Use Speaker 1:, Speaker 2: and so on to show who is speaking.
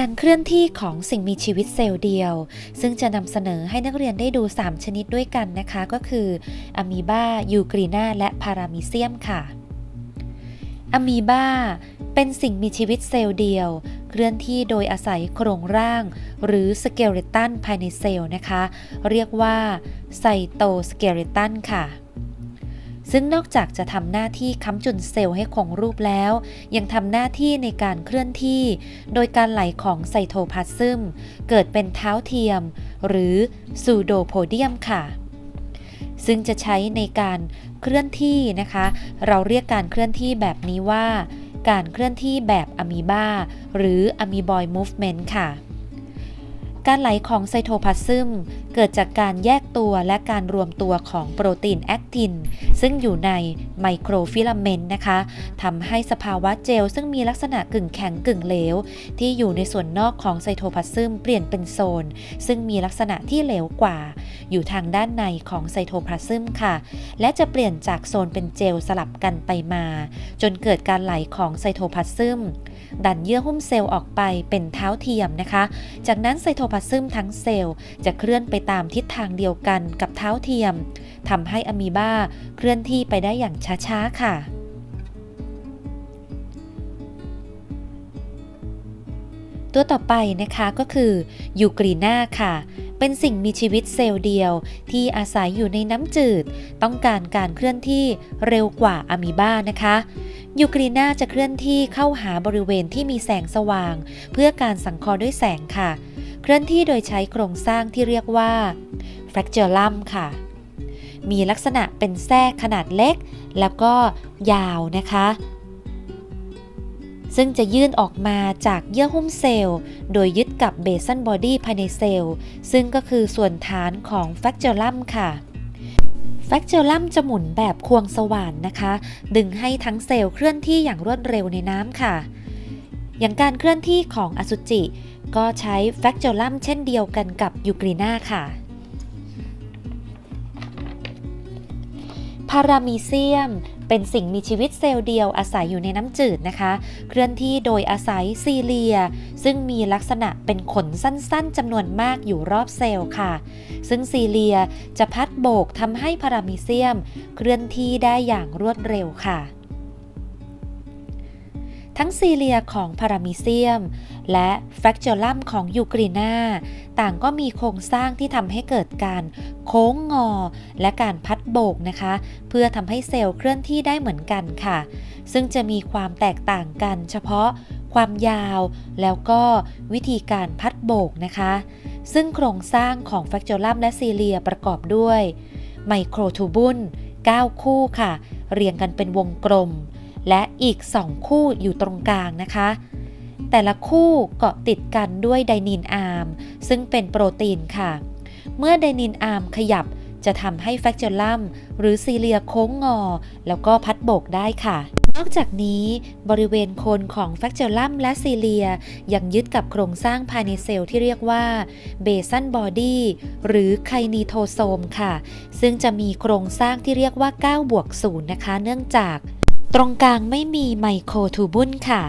Speaker 1: การเคลื่อนที่ของสิ่งมีชีวิตเซลล์เดียว ซึ่งจะนำเสนอให้นักเรียนได้ดู 3 ชนิดด้วยกันนะคะ ก็คืออะมีบายูกรีนาและพารามิเซียมค่ะอะมีบาเป็นสิ่งมีชีวิตเซลล์เดียว เคลื่อนที่โดยอาศัยโครงร่าง หรือสเกเลตันภายในเซลล์นะคะ เรียกว่าไซโตสเกเลตันค่ะ ซึ่งนอกจากจะทำหน้าที่ค้ำจุนเซลล์ให้คงรูปแล้ว ยังทำหน้าที่ในการเคลื่อนที่ โดยการไหลของไซโทพลาซึม เกิดเป็นเท้าเทียม หรือซูโดโพเดียมค่ะ ซึ่งจะใช้ในการเคลื่อนที่นะคะ เราเรียกการเคลื่อนที่แบบนี้ว่า การเคลื่อนที่แบบอะมีบาหรืออะมีบอยมูฟเมนต์ค่ะ การไหลของไซโทพลาซึมเกิดจากการแยกตัวและการรวมตัวของโปรตีนแอคทิน ซึ่งอยู่ในไมโครฟิลาเมนต์นะคะทำให้สภาวะเจล ซึ่งมีลักษณะกึ่งแข็งกึ่งเหลว ที่อยู่ในส่วนนอกของไซโทพลาซึมเปลี่ยนเป็นโซน ซึ่งมีลักษณะที่เหลวกว่า อยู่ทางด้านในของไซโทพลาซึมค่ะ และจะเปลี่ยนจากโซนเป็นเจลสลับกันไปมา จนเกิดการไหลของไซโทพลาซึมดันเยื่อหุ้มเซลล์ออกไปเป็นเท้าเทียมนะคะ จากนั้นไซโทพลาซึมทั้งเซลล์ จะเคลื่อนไปตามทิศทางเดียวกันกับเท้าเทียมทำให้อะมีบาเคลื่อนที่ไปได้อย่างช้าๆค่ะตัวต่อไปนะคะก็คือยูกรีนาค่ะ เป็นสิ่งมีชีวิตเซลล์เดียวที่อาศัยอยู่ในน้ำจืด ต้องการการเคลื่อนที่เร็วกว่าอะมีบานะคะยูกรีนาจะเคลื่อนที่เข้าหาบริเวณที่มีแสงสว่าง เพื่อการสังเคราะห์ด้วยแสงค่ะ เคลื่อนที่โดยใช้โครงสร้างที่เรียกว่าแฟกเจอรัมค่ะ มีลักษณะเป็นแทรกขนาดเล็ก แล้วก็ยาวนะคะ ซึ่งจะยื่นออกมาจากเยื่อหุ้มเซลล์ โดยยึดกับเบสันบอดี้ภายในเซลล์ ซึ่งก็คือส่วนฐานของแฟกเจอรัมค่ะแฟกเจอรัมจะหมุนแบบควงสว่านนะคะ ดึงให้ทั้งเซลล์เคลื่อนที่อย่างรวดเร็วในน้ำค่ะ อย่างการเคลื่อนที่ของอสุจิ ก็ใช้แฟกเจอรัมเช่นเดียวกันกับยูกรีนาค่ะ พารามีเซียมเป็นสิ่งมีชีวิตเซลล์เดียวอาศัยอยู่ในน้ำจืดนะคะ เคลื่อนที่โดยอาศัยซีเลีย ซึ่งมีลักษณะเป็นขนสั้นๆจำนวนมากอยู่รอบเซลล์ค่ะ ซึ่งซีเลียจะพัดโบกทำให้พารามีเซียม เคลื่อนที่ได้อย่างรวดเร็วค่ะ ทั้งซีเลียของพารามิเซียม และแฟรกเจอรัมของยูกรีนาต่างก็มีโครงสร้างที่ทำให้เกิดการโค้งงอ และการพัดโบกนะคะ เพื่อทำให้เซลล์เคลื่อนที่ได้เหมือนกันค่ะ ซึ่งจะมีความแตกต่างกันเฉพาะความยาวแล้วก็วิธีการพัดโบกนะคะ ซึ่งโครงสร้างของแฟกเจอรัมและซีเลียประกอบด้วยไมโครทูบุล9คู่ค่ะ เรียงกันเป็นวงกลม และอีก 2 คู่อยู่ตรงกลางนะคะ แต่ละคู่เกาะติดกันด้วยไดนินอาร์มซึ่งเป็นโปรตีนค่ะ เมื่อไดนินอาร์มขยับจะทำให้แฟกเจอรัมหรือซีเลียโค้งงอ แล้วก็พัดโบกได้ค่ะ นอกจากนี้บริเวณโคนของแฟกเจอรัมและซีเลียยังยึดกับโครงสร้างภายในเซลล์ที่เรียกว่าเบซันบอดี้หรือไคนีโทโซมค่ะ ซึ่งจะมีโครงสร้างที่เรียกว่า 9 บวก 0 นะคะ เนื่องจาก ตรงกลางไม่มีไมโครทูบุลค่ะ